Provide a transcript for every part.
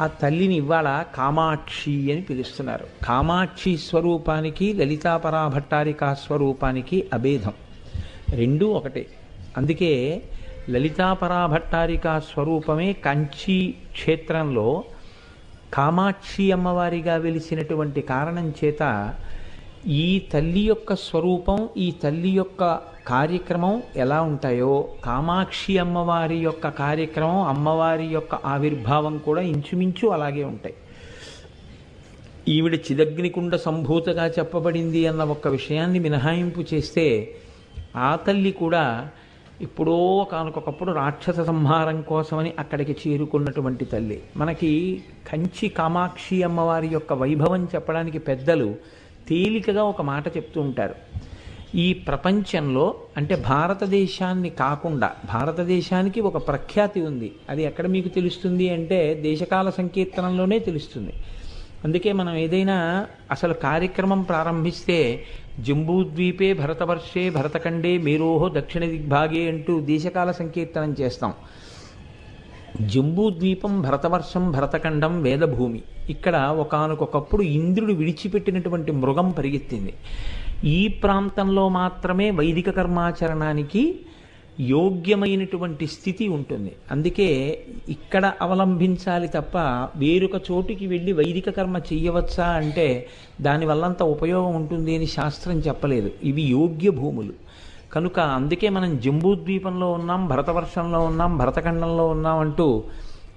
ఆ తల్లిని ఇవాళ కామాక్షి అని పిలుస్తున్నారు. కామాక్షి స్వరూపానికి లలితాపరా భట్టారికా స్వరూపానికి అభేదం. రెండూ ఒకటే. అందుకే లలితాపరా భట్టారికా స్వరూపమే కంచి క్షేత్రంలో కామాక్షి అమ్మవారిగా వెలిసినటువంటి కారణం చేత ఈ తల్లి యొక్క స్వరూపం ఈ తల్లి యొక్క కార్యక్రమం ఎలా ఉంటాయో కామాక్షి అమ్మవారి యొక్క కార్యక్రమం అమ్మవారి యొక్క ఆవిర్భావం కూడా ఇంచుమించు అలాగే ఉంటాయి. ఈవిడ చిదగ్నికుండ సంభూతగా చెప్పబడింది అన్న ఒక విషయాన్ని మినహాయింపు చేస్తే ఆ తల్లి కూడా ఇప్పుడో కానొకప్పుడు రాక్షస సంహారం కోసమని అక్కడికి చేరుకున్నటువంటి తల్లి. మనకి కంచి కామాక్షి అమ్మవారి యొక్క వైభవం చెప్పడానికి పెద్దలు తేలికగా ఒక మాట చెప్తూ ఉంటారు. ఈ ప్రపంచంలో అంటే భారతదేశాన్ని కాకుండా భారతదేశానికి ఒక ప్రఖ్యాతి ఉంది. అది ఎక్కడ మీకు తెలుస్తుంది అంటే దేశకాల సంకీర్తనంలోనే తెలుస్తుంది. అందుకే మనం ఏదైనా అసలు కార్యక్రమం ప్రారంభిస్తే జంబూద్వీపే భరతవర్షే భరతఖండే మేరోహో దక్షిణ దిగ్భాగే అంటూ దేశకాల సంకీర్తనం చేస్తాం. జంబూద్వీపం భరతవర్షం భరతఖండం వేదభూమి. ఇక్కడ ఒకనకొకప్పుడు ఇంద్రుడు విడిచిపెట్టినటువంటి మృగం పరిగెత్తింది. ఈ ప్రాంతంలో మాత్రమే వైదిక కర్మాచరణానికి యోగ్యమైనటువంటి స్థితి ఉంటుంది. అందుకే ఇక్కడ అవలంబించాలి తప్ప వేరొక చోటుకి వెళ్ళి వైదిక కర్మ చెయ్యవచ్చా అంటే దానివల్లంత ఉపయోగం ఉంటుంది అని శాస్త్రం చెప్పలేదు. ఇవి యోగ్య భూములు. కనుక అందుకే మనం జంబూద్వీపంలో ఉన్నాం భరతవర్షంలో ఉన్నాం భరతఖండంలో ఉన్నాం అంటూ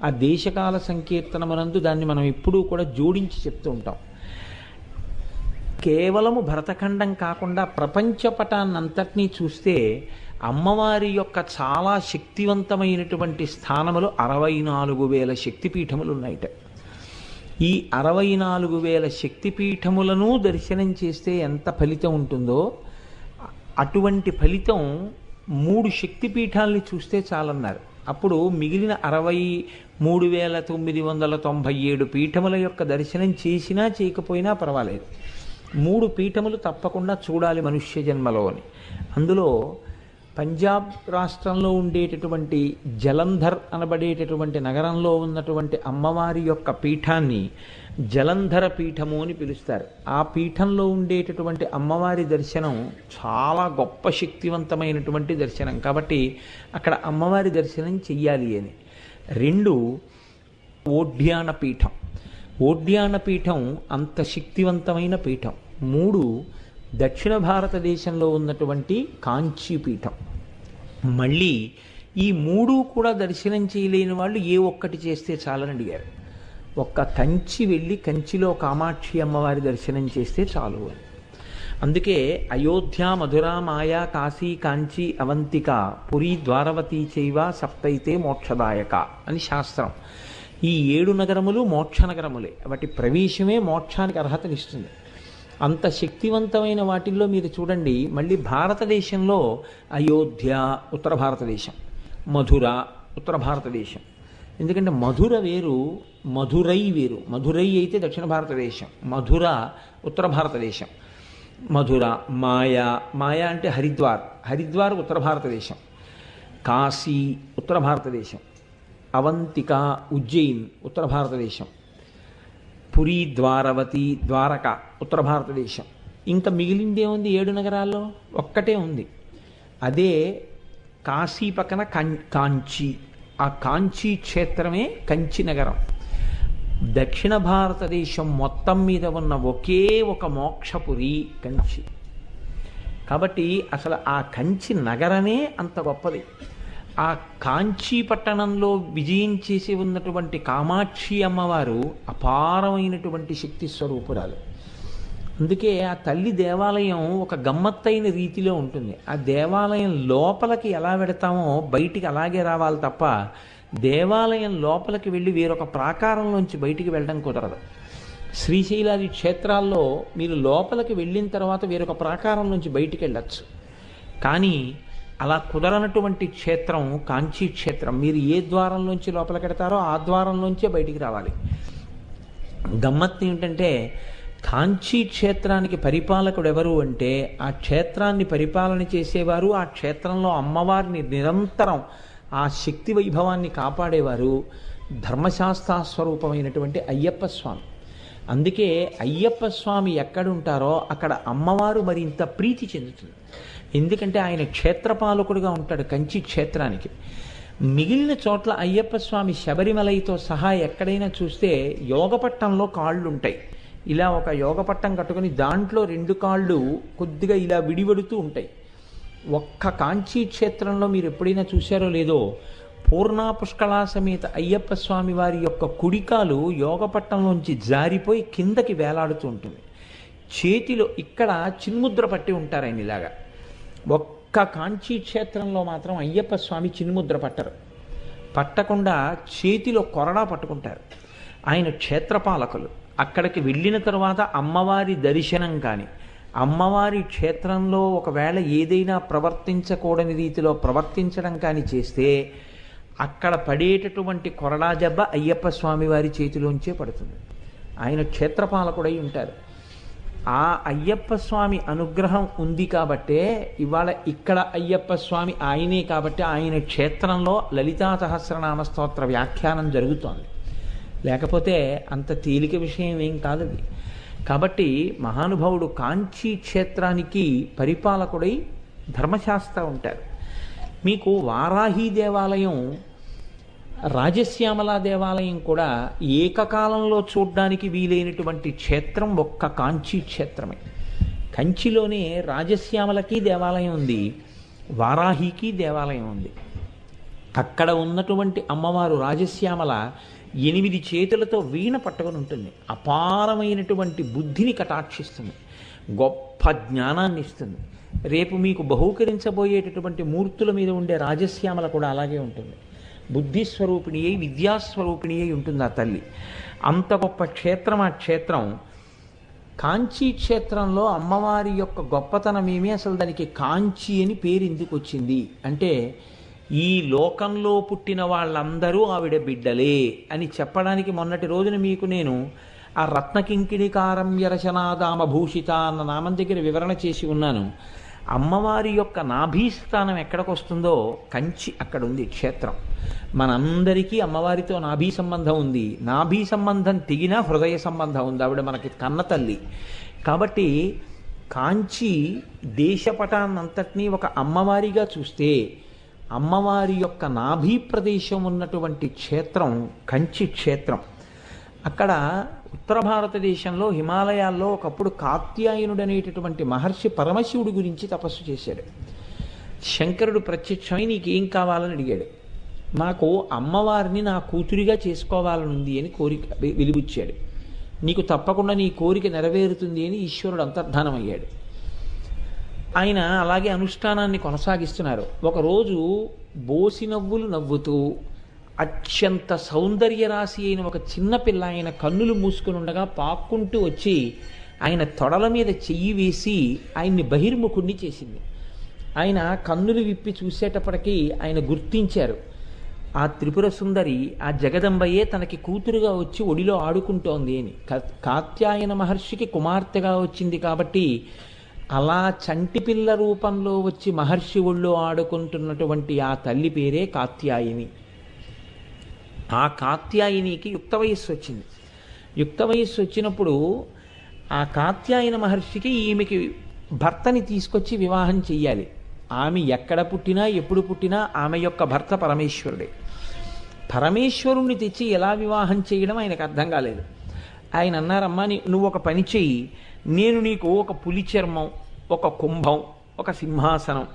ఆ దేశకాల సంకీర్తనమనందు దాన్ని మనం ఎప్పుడూ కూడా జోడించి చెప్తూ ఉంటాం. కేవలము భరతఖండం కాకుండా ప్రపంచ పటాన్నంతటినీ చూస్తే అమ్మవారి యొక్క చాలా శక్తివంతమైనటువంటి స్థానములు అరవై నాలుగు వేల శక్తిపీఠములు ఉన్నాయిట. ఈ అరవై నాలుగు వేల శక్తిపీఠములను దర్శనం చేస్తే ఎంత ఫలితం ఉంటుందో అటువంటి ఫలితం మూడు శక్తిపీఠాలని చూస్తే చాలన్నారు. అప్పుడు మిగిలిన అరవై మూడు వేల తొమ్మిది వందల తొంభై ఏడు పీఠముల యొక్క దర్శనం చేసినా చేయకపోయినా పర్వాలేదు. మూడు పీఠములు తప్పకుండా చూడాలి మనుష్య జన్మలో అని. అందులో పంజాబ్ రాష్ట్రంలో ఉండేటటువంటి జలంధర్ అనబడేటటువంటి నగరంలో ఉన్నటువంటి అమ్మవారి యొక్క పీఠాన్ని జలంధర పీఠము అని పిలుస్తారు. ఆ పీఠంలో ఉండేటటువంటి అమ్మవారి దర్శనం చాలా గొప్ప శక్తివంతమైనటువంటి దర్శనం. కాబట్టి అక్కడ అమ్మవారి దర్శనం చెయ్యాలి అని. రెండు ఓడ్యాన పీఠం. ఓడ్యాన పీఠం అంత శక్తివంతమైన పీఠం. మూడు దక్షిణ భారతదేశంలో ఉన్నటువంటి కాంచీ పీఠం. మళ్ళీ ఈ మూడు కూడా దర్శనం చేయలేని వాళ్ళు ఏ ఒక్కటి చేస్తే చాలని అడిగారు. ఒక్క కంచి వెళ్ళి కంచిలో కామాక్షి అమ్మవారి దర్శనం చేస్తే చాలు అని. అందుకే అయోధ్య మధుర మాయా కాశీ కాంచి అవంతిక పురి ద్వారవతి చైవ సప్తైతే మోక్షదాయక అని శాస్త్రం. ఈ ఏడు నగరములు మోక్ష నగరములే. వాటి ప్రవేశమే మోక్షానికి అర్హతనిస్తుంది అంత శక్తివంతమైన వాటిల్లో మీరు చూడండి మళ్ళీ భారతదేశంలో అయోధ్య ఉత్తర భారతదేశం మధుర ఉత్తర భారతదేశం. ఎందుకంటే మధుర వేరు మధురై వేరు. మధురై అయితే దక్షిణ భారతదేశం మధుర ఉత్తర భారతదేశం. మధుర మాయా మాయా అంటే హరిద్వార్. హరిద్వార్ ఉత్తర భారతదేశం. కాశీ ఉత్తర భారతదేశం. అవంతిక ఉజ్జయిన్ ఉత్తర భారతదేశం. పురి ద్వారవతి ద్వారక ఉత్తర భారతదేశం. ఇంకా మిగిలిందే ఉంది ఏడు నగరాల్లో? ఒక్కటే ఉంది. అదే కాశీ పక్కన కం ఆ కాంచీ క్షేత్రమే కంచి నగరం. దక్షిణ భారతదేశం మొత్తం మీద ఉన్న ఒకే ఒక మోక్షపురి కంచి. కాబట్టి అసలు ఆ కంచి నగరమే అంత గొప్పది. ఆ కాంచీ పట్టణంలో విజయం చేసి ఉన్నటువంటి కామాక్షి అమ్మవారు అపారమైనటువంటి శక్తి స్వరూపురాలు. అందుకే ఆ తల్లి దేవాలయం ఒక గమ్మత్తైన రీతిలో ఉంటుంది. ఆ దేవాలయం లోపలికి ఎలా పెడతామో బయటికి అలాగే రావాలి తప్ప దేవాలయం లోపలికి వెళ్ళి వేరొక ప్రాకారంలోంచి బయటికి వెళ్ళడం కుదరదు. శ్రీశైలాది క్షేత్రాల్లో మీరు లోపలికి వెళ్ళిన తర్వాత వేరొక ప్రాకారం నుంచి బయటికి వెళ్ళచ్చు. కానీ అలా కుదరనటువంటి క్షేత్రం కాంచీ క్షేత్రం మీరు ఏ ద్వారంలోంచి లోపలికి వెడతారో ఆ ద్వారంలోంచే బయటికి రావాలి. గమ్మత్తు ఏంటంటే కాంచీ క్షేత్రానికి పరిపాలకుడు ఎవరు అంటే ఆ క్షేత్రాన్ని పరిపాలన చేసేవారు ఆ క్షేత్రంలో అమ్మవారిని నిరంతరం ఆ శక్తి వైభవాన్ని కాపాడేవారు ధర్మశాస్త్ర స్వరూపమైనటువంటి అయ్యప్ప స్వామి. అందుకే అయ్యప్ప స్వామి ఎక్కడుంటారో అక్కడ అమ్మవారు మరింత ప్రీతి చెందుతుంది. ఎందుకంటే ఆయన క్షేత్రపాలకుడుగా ఉంటాడు కంచి క్షేత్రానికి. మిగిలిన చోట్ల అయ్యప్ప స్వామి శబరిమలైతో సహా ఎక్కడైనా చూస్తే యోగపట్టంలో కాళ్ళు ఉంటాయి ఇలా ఒక యోగపట్టం కట్టుకొని దాంట్లో రెండు కాళ్ళు కొద్దిగా ఇలా విడివడుతూ ఉంటాయి. ఒక్క కాంచీ క్షేత్రంలో మీరు ఎప్పుడైనా చూశారో లేదో పూర్ణా పుష్కళా సమేత అయ్యప్ప స్వామి వారి యొక్క కుడికాలు యోగపట్టంలోంచి జారిపోయి కిందకి వేలాడుతూ ఉంటుంది. చేతిలో ఇక్కడ చిన్ముద్ర పట్టి ఉంటారు ఆయన ఇలాగా. ఒక్క కాంచీ క్షేత్రంలో మాత్రం అయ్యప్ప స్వామి చిన్ముద్ర పట్టరు. పట్టకుండా చేతిలో కొరడా పట్టుకుంటారు. ఆయన క్షేత్రపాలకులు. అక్కడికి వెళ్ళిన తర్వాత అమ్మవారి దర్శనం కానీ అమ్మవారి క్షేత్రంలో ఒకవేళ ఏదైనా ప్రవర్తించకూడని రీతిలో ప్రవర్తించడం కానీ చేస్తే అక్కడ పడేటటువంటి కొరడా దెబ్బ అయ్యప్ప స్వామి వారి చేతిలోంచే పడుతుంది. ఆయన క్షేత్రపాలకుడై ఉంటారు. ఆ అయ్యప్ప స్వామి అనుగ్రహం ఉంది కాబట్టే ఇవాళ ఇక్కడ అయ్యప్ప స్వామి ఆయనే కాబట్టి ఆయన క్షేత్రంలో లలితా సహస్రనామ స్తోత్ర వ్యాఖ్యానం జరుగుతోంది. లేకపోతే అంత తేలిక విషయం ఏం కాదు అది. కాబట్టి మహానుభావుడు కాంచీ క్షేత్రానికి పరిపాలకుడై ధర్మశాస్త్ర ఉంటారు మీకు వారాహి దేవాలయం రాజశ్యామల దేవాలయం కూడా ఏకకాలంలో చూడడానికి వీలైనటువంటి క్షేత్రం ఒక్క కాంచీ క్షేత్రమే. కంచిలోనే రాజశ్యామలకి దేవాలయం ఉంది వారాహికి దేవాలయం ఉంది. అక్కడ ఉన్నటువంటి అమ్మవారు రాజశ్యామల ఎనిమిది చేతులతో వీణ పట్టుకొని ఉంటుంది. అపారమైనటువంటి బుద్ధిని కటాక్షిస్తుంది. గొప్ప జ్ఞానాన్ని ఇస్తుంది. రేపు మీకు బహూకరించబోయేటటువంటి మూర్తుల మీద ఉండే రాజశ్యామల కూడా అలాగే ఉంటుంది. బుద్ధిస్వరూపిణి అయి విద్యాస్వరూపిణి అయి ఉంటుంది ఆ తల్లి. అంత గొప్ప క్షేత్రం ఆ క్షేత్రం. కాంచీ క్షేత్రంలో అమ్మవారి యొక్క గొప్పతనం ఏమి? అసలు దానికి కాంచి అని పేరు ఎందుకు వచ్చింది? అంటే ఈ లోకంలో పుట్టిన వాళ్ళందరూ ఆవిడ బిడ్డలే అని చెప్పడానికి మొన్నటి రోజున మీకు నేను ఆ రత్నకింకిణికారమ్య రచనాదామ భూషిత అన్న నామం దగ్గర వివరణ చేసి ఉన్నాను. అమ్మవారి యొక్క నాభీస్థానం ఎక్కడికి వస్తుందో కంచి అక్కడ ఉంది క్షేత్రం. మనందరికీ అమ్మవారితో నాభీ సంబంధం ఉంది. నాభీ సంబంధం తెగినా హృదయ సంబంధం ఉంది. ఆవిడ మనకి కన్న తల్లి కాబట్టి కాంచి దేశపటాన్నంతటినీ ఒక అమ్మవారిగా చూస్తే అమ్మవారి యొక్క నాభీ ప్రదేశం ఉన్నటువంటి క్షేత్రం కంచి క్షేత్రం. అక్కడ ఉత్తర భారతదేశంలో హిమాలయాల్లో ఒకప్పుడు కాత్యాయనుడు అనేటటువంటి మహర్షి పరమశివుడి గురించి తపస్సు చేశాడు. శంకరుడు ప్రత్యక్షమై నీకేం కావాలని అడిగాడు. నాకు అమ్మవారిని నా కూతురిగా చేసుకోవాలనుంది అని కోరిక వె- వెలిబుచ్చాడు. నీకు తప్పకుండా నీ కోరిక నెరవేరుతుంది అని ఈశ్వరుడు అంతర్ధానమయ్యాడు. ఆయన అలాగే అనుష్ఠానాన్ని కొనసాగిస్తున్నారు. ఒకరోజు బోసి నవ్వులు నవ్వుతూ అత్యంత సౌందర్య రాశి అయిన ఒక చిన్నపిల్ల ఆయన కన్నులు మూసుకుని ఉండగా పాక్కుంటూ వచ్చి ఆయన తొడల మీద చెయ్యి వేసి ఆయన్ని బహిర్ముఖుణ్ణి చేసింది. ఆయన కన్నులు విప్పి చూసేటప్పటికీ ఆయన గుర్తించారు. ఆ త్రిపుర సుందరి ఆ జగదంబయే తనకి కూతురుగా వచ్చి ఒడిలో ఆడుకుంటోంది అని. కాత్యాయన మహర్షికి కుమార్తెగా వచ్చింది కాబట్టి అలా చంటి పిల్ల రూపంలో వచ్చి మహర్షి ఒళ్ళో ఆడుకుంటున్నటువంటి ఆ తల్లి పేరే కాత్యాయిని. ఆ కాత్యాయినికి యుక్త వయస్సు వచ్చింది. యుక్త వయస్సు వచ్చినప్పుడు ఆ కాత్యాయన మహర్షికి ఈమెకి భర్తని తీసుకొచ్చి వివాహం చెయ్యాలి. ఆమె ఎక్కడ పుట్టినా ఎప్పుడు పుట్టినా ఆమె యొక్క భర్త పరమేశ్వరుడే. పరమేశ్వరుణ్ణి తెచ్చి ఎలా వివాహం చేయడం ఆయనకు అర్థం కాలేదు. ఆయన అన్నారమ్మా నీ నువ్వు ఒక పని చెయ్యి. నేను నీకు ఒక పులి చర్మం ఒక కుంభం ఒక సింహాసనం.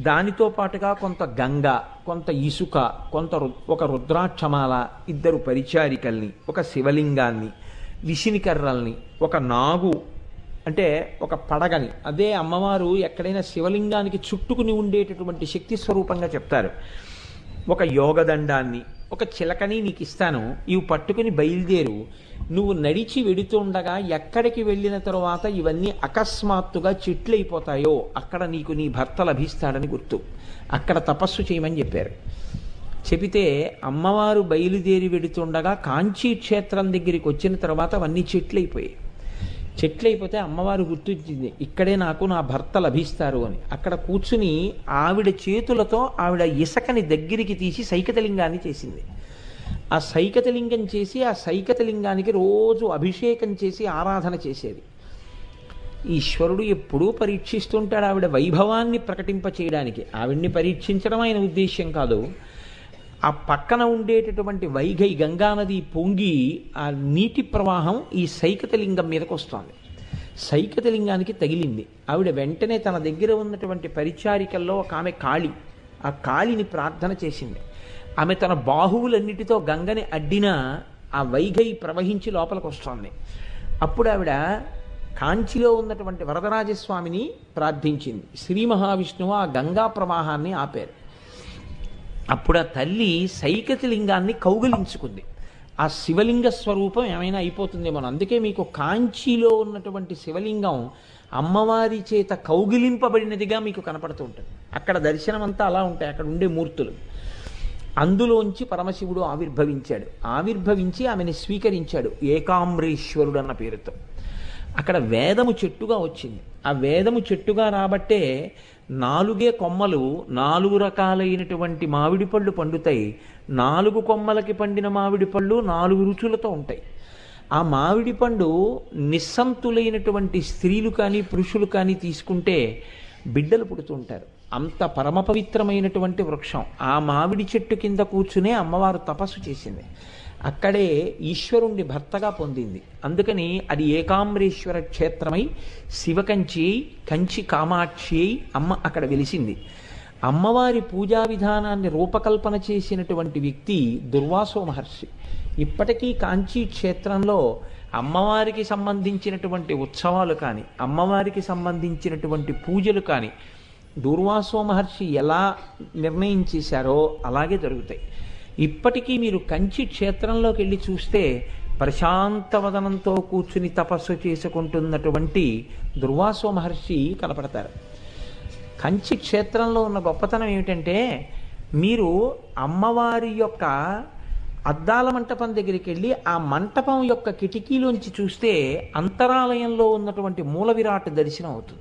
దానితో పాటుగా కొంత గంగ కొంత ఇసుక కొంత రు- ఒక రుద్రాక్షమాల ఇద్దరు పరిచారికల్ని ఒక శివలింగాన్ని విసినికర్రల్ని ఒక నాగు అంటే ఒక పడగని. అదే అమ్మవారు ఎక్కడైనా శివలింగానికి చుట్టుకుని ఉండేటటువంటి శక్తి స్వరూపంగా చెప్తారు. ఒక యోగదండాన్ని ఒక చిలకని నీకు ఇస్తాను ఇవి పట్టుకుని బయలుదేరు. నువ్వు నడిచి వెడుతుండగా ఎక్కడికి వెళ్ళిన తరువాత ఇవన్నీ అకస్మాత్తుగా చెట్లయిపోతాయో అక్కడ నీకు నీ భర్త లభిస్తాడని గుర్తు. అక్కడ తపస్సు చేయమని చెప్పారు. చెబితే అమ్మవారు బయలుదేరి వెడుతుండగా కాంచీ క్షేత్రం దగ్గరికి వచ్చిన తర్వాత అవన్నీ చెట్లయిపోయాయి చెట్లయిపోతే అమ్మవారు గుర్తించింది ఇక్కడే నాకు నా భర్త లభిస్తారు అని. అక్కడ కూర్చుని ఆవిడ చేతులతో ఆవిడ ఇసకని దగ్గరికి తీసి సైకతలింగాన్ని చేసింది. ఆ సైకతలింగం చేసి ఆ సైకతలింగానికి రోజు అభిషేకం చేసి ఆరాధన చేసేది. ఈశ్వరుడు ఎప్పుడూ పరీక్షిస్తుంటాడు ఆవిడ వైభవాన్ని ప్రకటింప చేయడానికి ఆవిడ్ని పరీక్షించడం ఆయన ఉద్దేశ్యం కాదు. ఆ పక్కన ఉండేటటువంటి వైఘై గంగానది పొంగి ఆ నీటి ప్రవాహం ఈ సైకతలింగం మీదకి వస్తోంది. సైకతలింగానికి తగిలింది. ఆవిడ వెంటనే తన దగ్గర ఉన్నటువంటి పరిచారికల్లో ఒక ఆమె కాళి ఆ కాళిని ప్రార్థన చేసింది. ఆమె తన బాహువులన్నిటితో గంగని అడ్డిన ఆ వైఘై ప్రవహించి లోపలికి వస్తోంది. అప్పుడు ఆవిడ కాంచిలో ఉన్నటువంటి వరదరాజస్వామిని ప్రార్థించింది. శ్రీ మహావిష్ణువు ఆ గంగా ప్రవాహాన్ని ఆపారు. అప్పుడు ఆ తల్లి సైకతి లింగాన్ని కౌగిలించుకుంది. ఆ శివలింగ స్వరూపం ఏమైనా అయిపోతుందేమో అందుకే మీకు కాంచీలో ఉన్నటువంటి శివలింగం అమ్మవారి చేత కౌగిలింపబడినదిగా మీకు కనపడుతూ ఉంటుంది. అక్కడ దర్శనం అంతా అలా ఉంటాయి. అక్కడ ఉండే మూర్తులు. అందులోంచి పరమశివుడు ఆవిర్భవించాడు. ఆవిర్భవించి ఆమెని స్వీకరించాడు. ఏకామ్రేశ్వరుడు అన్న పేరుతో. అక్కడ వేదము చెట్టుగా వచ్చింది. ఆ వేదము చెట్టుగా రాబట్టే నాలుగే కొమ్మలు నాలుగు రకాలైనటువంటి మామిడి పళ్ళు పండుతాయి. నాలుగు కొమ్మలకి పండిన మామిడి పళ్ళు నాలుగు రుచులతో ఉంటాయి. ఆ మామిడి పండు నిస్సంతులైనటువంటి స్త్రీలు కానీ పురుషులు కానీ తీసుకుంటే బిడ్డలు పుడుతుంటారు అంత పరమ పవిత్రమైనటువంటి వృక్షం. ఆ మామిడి చెట్టు కింద కూర్చునే అమ్మవారు తపస్సు చేసింది. అక్కడే ఈశ్వరుణ్ణి భర్తగా పొందింది. అందుకని అది ఏకాంబరేశ్వర క్షేత్రమై శివకంచి కంచి కామాక్షి అయి అమ్మ అక్కడ వెలిసింది. అమ్మవారి పూజా విధానాన్ని రూపకల్పన చేసినటువంటి వ్యక్తి దుర్వాసో మహర్షి. ఇప్పటికీ కాంచీ క్షేత్రంలో అమ్మవారికి సంబంధించినటువంటి ఉత్సవాలు కానీ అమ్మవారికి సంబంధించినటువంటి పూజలు కానీ దుర్వాసో మహర్షి ఎలా నిర్ణయం చేశారో అలాగే జరుగుతాయి. ఇప్పటికీ మీరు కంచి క్షేత్రంలోకి వెళ్ళి చూస్తే ప్రశాంతవదనంతో కూర్చుని తపస్సు చేసుకుంటున్నటువంటి దుర్వాసో మహర్షి కనపడతారు. కంచి క్షేత్రంలో ఉన్న గొప్పతనం ఏమిటంటే మీరు అమ్మవారి యొక్క అద్దాల మంటపం దగ్గరికి వెళ్ళి ఆ మంటపం యొక్క కిటికీలోంచి చూస్తే అంతరాలయంలో ఉన్నటువంటి మూల విరాట్ దర్శనం అవుతుంది.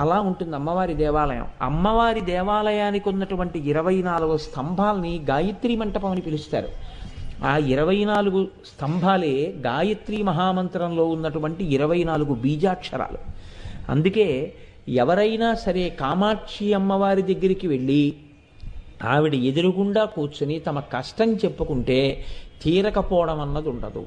అలా ఉంటుంది అమ్మవారి దేవాలయం. అమ్మవారి దేవాలయానికి ఉన్నటువంటి ఇరవై నాలుగు స్తంభాల్ని గాయత్రి మంటపం అని పిలుస్తారు. ఆ ఇరవై నాలుగు స్తంభాలే గాయత్రి మహామంత్రంలో ఉన్నటువంటి ఇరవై నాలుగు బీజాక్షరాలు. అందుకే ఎవరైనా సరే కామాక్షి అమ్మవారి దగ్గరికి వెళ్ళి ఆవిడ ఎదురుగుండా కూర్చుని తమ కష్టం చెప్పుకుంటే తీరకపోవడం అన్నది ఉండదు.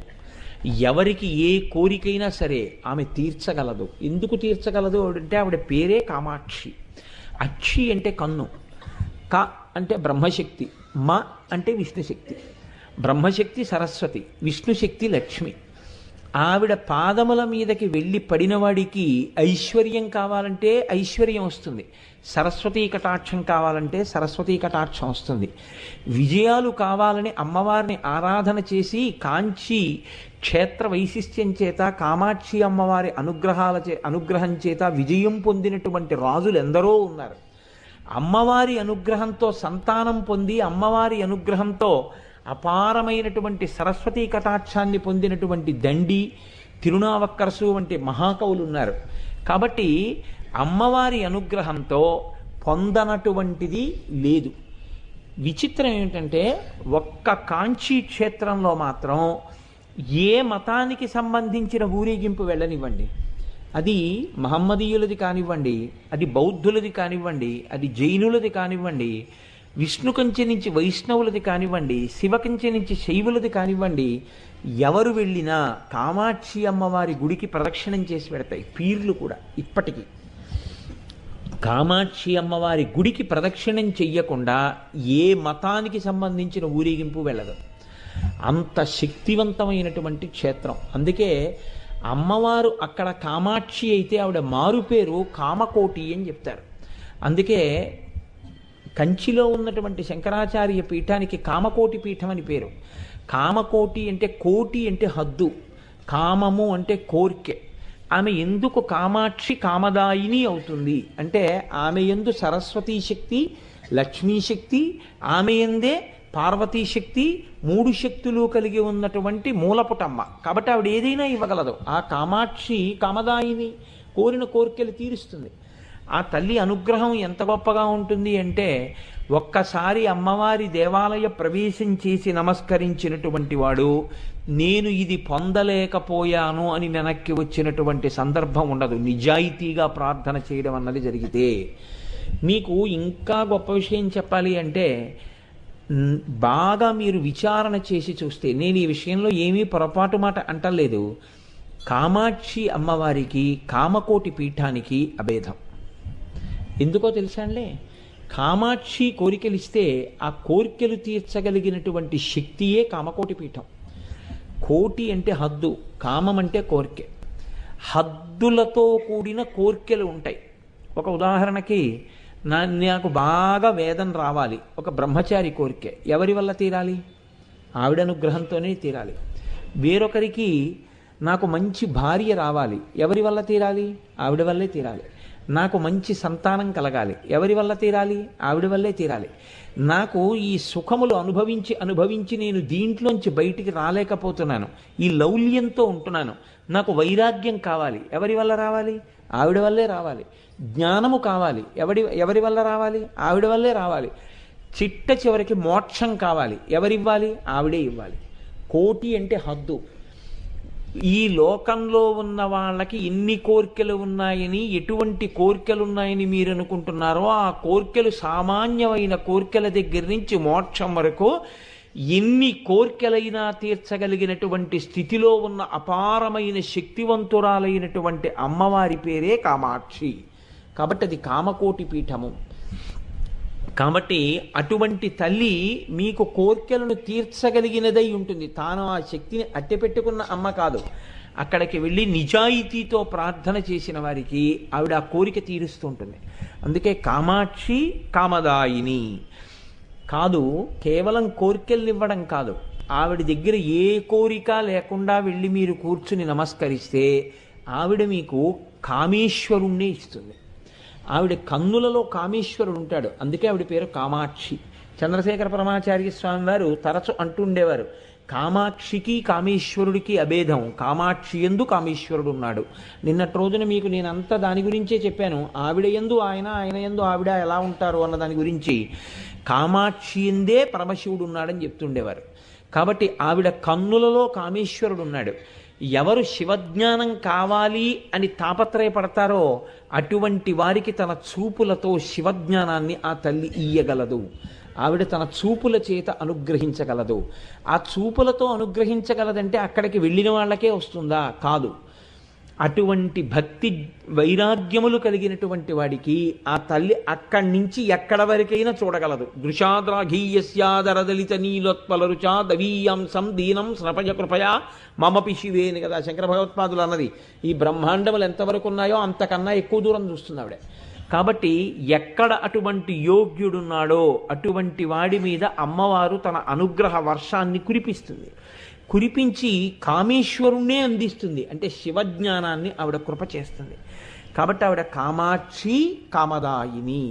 ఎవరికి ఏ కోరికైనా సరే ఆమె తీర్చగలదు. ఎందుకు తీర్చగలదు అంటే ఆవిడ పేరే కామాక్షి. అక్షి అంటే కన్ను. క అంటే బ్రహ్మశక్తి. మ అంటే విష్ణుశక్తి. బ్రహ్మశక్తి సరస్వతి. విష్ణుశక్తి లక్ష్మి. ఆవిడ పాదముల మీదకి వెళ్ళి పడినవాడికి ఐశ్వర్యం కావాలంటే ఐశ్వర్యం వస్తుంది. సరస్వతీ కటాక్షం కావాలంటే సరస్వతీ కటాక్షం వస్తుంది. విజయాలు కావాలని అమ్మవారిని ఆరాధన చేసి కాంచి క్షేత్ర వైశిష్ట్యం చేత కామాక్షి అమ్మవారి అనుగ్రహాల చే అనుగ్రహం చేత విజయం పొందినటువంటి రాజులు ఎందరో ఉన్నారు. అమ్మవారి అనుగ్రహంతో సంతానం పొంది అమ్మవారి అనుగ్రహంతో అపారమైనటువంటి సరస్వతీ కటాక్షాన్ని పొందినటువంటి దండి తిరునావక్కరసు వంటి మహాకవులు ఉన్నారు కాబట్టి అమ్మవారి అనుగ్రహంతో పొందనటువంటిది లేదు. విచిత్రం ఏమిటంటే ఒక్క కాంచీ క్షేత్రంలో మాత్రం ఏ మతానికి సంబంధించిన ఊరేగింపు వెళ్ళనివ్వండి. అది మహమ్మదీయులది కానివ్వండి అది బౌద్ధులది కానివ్వండి అది జైనులది కానివ్వండి విష్ణు కంచె నుంచి వైష్ణవులది కానివ్వండి శివ కంచె నుంచి శైవులది కానివ్వండి ఎవరు వెళ్ళినా కామాక్షి అమ్మవారి గుడికి ప్రదక్షిణం చేసి పెడతాయి పీర్లు కూడా ఇప్పటికీ. కామాక్షి అమ్మవారి గుడికి ప్రదక్షిణం చెయ్యకుండా ఏ మతానికి సంబంధించిన ఊరేగింపు వెళ్ళదు. అంత శక్తివంతమైనటువంటి క్షేత్రం. అందుకే అమ్మవారు అక్కడ కామాక్షి అయితే ఆవిడ మారు పేరు కామకోటి అని చెప్తారు. అందుకే కంచిలో ఉన్నటువంటి శంకరాచార్య పీఠానికి కామకోటి పీఠం అని పేరు. కామకోటి అంటే కోటి అంటే హద్దు. కామము అంటే కోరికే. ఆమె ఎందుకు కామాక్షి కామదాయిని అవుతుంది? అంటే ఆమె ఎందు సరస్వతీ శక్తి లక్ష్మీ శక్తి ఆమె ఎందే పార్వతీ శక్తి మూడు శక్తులు కలిగి ఉన్నటువంటి మూలపుటమ్మ. కాబట్టి ఆవిడ ఏదైనా ఇవ్వగలదు. ఆ కామాక్షి కామదాయిని కోరిన కోరికలు తీరుస్తుంది. ఆ తల్లి అనుగ్రహం ఎంత గొప్పగా ఉంటుంది అంటే ఒక్కసారి అమ్మవారి దేవాలయ ప్రవేశం చేసి నమస్కరించినటువంటి వాడు నేను ఇది పొందలేకపోయాను అని వెనక్కి వచ్చినటువంటి సందర్భం ఉండదు. నిజాయితీగా ప్రార్థన చేయడం అన్నది జరిగితే మీకు ఇంకా గొప్ప విషయం చెప్పాలి అంటే బాగా మీరు విచారణ చేసి చూస్తే నేను ఈ విషయంలో ఏమీ పొరపాటు మాట అంటలేదు. కామాక్షి అమ్మవారికి కామకోటి పీఠానికి అభేదం. ఎందుకో తెలుసా అండి కామాక్షి కోరికలు ఇస్తే ఆ కోరికలు తీర్చగలిగినటువంటి శక్తియే కామకోటి పీఠం. కోటి అంటే హద్దు కామం అంటే కోరిక. హద్దులతో కూడిన కోరికలు ఉంటాయి. ఒక ఉదాహరణకి నా నాకు బాగా వేదం రావాలి. ఒక బ్రహ్మచారి కోరిక. ఎవరి వల్ల తీరాలి? ఆవిడ అనుగ్రహంతోనే తీరాలి. వేరొకరికి నాకు మంచి భార్య రావాలి. ఎవరి వల్ల తీరాలి? ఆవిడ వల్లే తీరాలి. నాకు మంచి సంతానం కలగాలి. ఎవరి వల్ల తీరాలి? ఆవిడ వల్లే తీరాలి. నాకు ఈ సుఖములు అనుభవించి అనుభవించి నేను దీంట్లోంచి బయటికి రాలేకపోతున్నాను. ఈ లౌల్యంతో ఉంటున్నాను. నాకు వైరాగ్యం కావాలి. ఎవరి వల్ల రావాలి? ఆవిడ వల్లే రావాలి. జ్ఞానము కావాలి. ఎవడి ఎవరి వల్ల రావాలి? ఆవిడ వల్లే రావాలి. చిట్ట చివరికి మోక్షం కావాలి. ఎవరివ్వాలి? ఆవిడే ఇవ్వాలి. కోటి అంటే హద్దు. ఈ లోకంలో ఉన్న వాళ్ళకి ఎన్ని కోరికలు ఉన్నాయని ఎటువంటి కోరికలు ఉన్నాయని మీరు అనుకుంటున్నారో ఆ కోరికలు సామాన్యమైన కోరికల దగ్గర నుంచి మోక్షం వరకు ఎన్ని కోరికలైనా తీర్చగలిగినటువంటి స్థితిలో ఉన్న అపారమైన శక్తివంతురాలైనటువంటి అమ్మవారి పేరే కామాక్షి. కాబట్టి అది కామకోటి పీఠము. కాబట్టి అటువంటి తల్లి మీకు కోర్కెలను తీర్చగలిగినదై ఉంటుంది. తాను ఆ శక్తిని అట్టెపెట్టుకున్న అమ్మ కాదు. అక్కడికి వెళ్ళి నిజాయితీతో ప్రార్థన చేసిన వారికి ఆవిడ ఆ కోరిక తీరుస్తూ ఉంటుంది అందుకే కామాక్షి కామదాయిని. కాదు కేవలం కోరికల్నివ్వడం కాదు. ఆవిడ దగ్గర ఏ కోరిక లేకుండా వెళ్ళి మీరు కూర్చుని నమస్కరిస్తే ఆవిడ మీకు కామేశ్వరుణ్ణి ఇస్తుంది. ఆవిడ కన్నులలో కామేశ్వరుడు ఉంటాడు. అందుకే ఆవిడ పేరు కామాక్షి. చంద్రశేఖర పరమాచార్య స్వామి వారు తరచు అంటుండేవారు కామాక్షికి కామేశ్వరుడికి అభేదం. కామాక్షి ఎందు కామేశ్వరుడు ఉన్నాడు. నిన్నటి రోజున మీకు నేనంతా దాని గురించే చెప్పాను. ఆవిడ ఎందు ఆయన ఆయన ఎందు ఆవిడ ఎలా ఉంటారు అన్న దాని గురించి కామాక్షి ఎందే పరమశివుడు ఉన్నాడని చెప్తుండేవారు. కాబట్టి ఆవిడ కన్నులలో కామేశ్వరుడు ఉన్నాడు. ఎవరు శివజ్ఞానం కావాలి అని తాపత్రయపడతారో అటువంటి వారికి తన చూపులతో శివజ్ఞానాన్ని ఆ తల్లి ఇయ్యగలదు. ఆవిడ తన చూపుల చేత అనుగ్రహించగలదు. ఆ చూపులతో అనుగ్రహించగలదంటే అక్కడికి వెళ్ళిన వాళ్ళకే వస్తుందా? కాదు. అటువంటి భక్తి వైరాగ్యములు కలిగినటువంటి వాడికి ఆ తల్లి అక్కడి నుంచి ఎక్కడ వరకైనా చూడగలదు. దృశాద్రాఘీయస్యాదరదలిత నీలోత్పలరుచా దవీయాంసం దీనం స్నపజ కృపయా మమపి శివేని కదా శంకర భగవత్పాదులు అన్నది. ఈ బ్రహ్మాండములు ఎంతవరకు ఉన్నాయో అంతకన్నా ఎక్కువ దూరం చూస్తుంది ఆవిడ. కాబట్టి ఎక్కడ అటువంటి యోగ్యుడున్నాడో అటువంటి వాడి మీద అమ్మవారు తన అనుగ్రహ వర్షాన్ని కురిపిస్తుంది. కురిపించి కామేశ్వరుణ్ణే అందిస్తుంది. అంటే శివజ్ఞానాన్ని ఆవిడ కృప చేస్తుంది కాబట్టి ఆవిడ కామాక్షి కామదాయిని.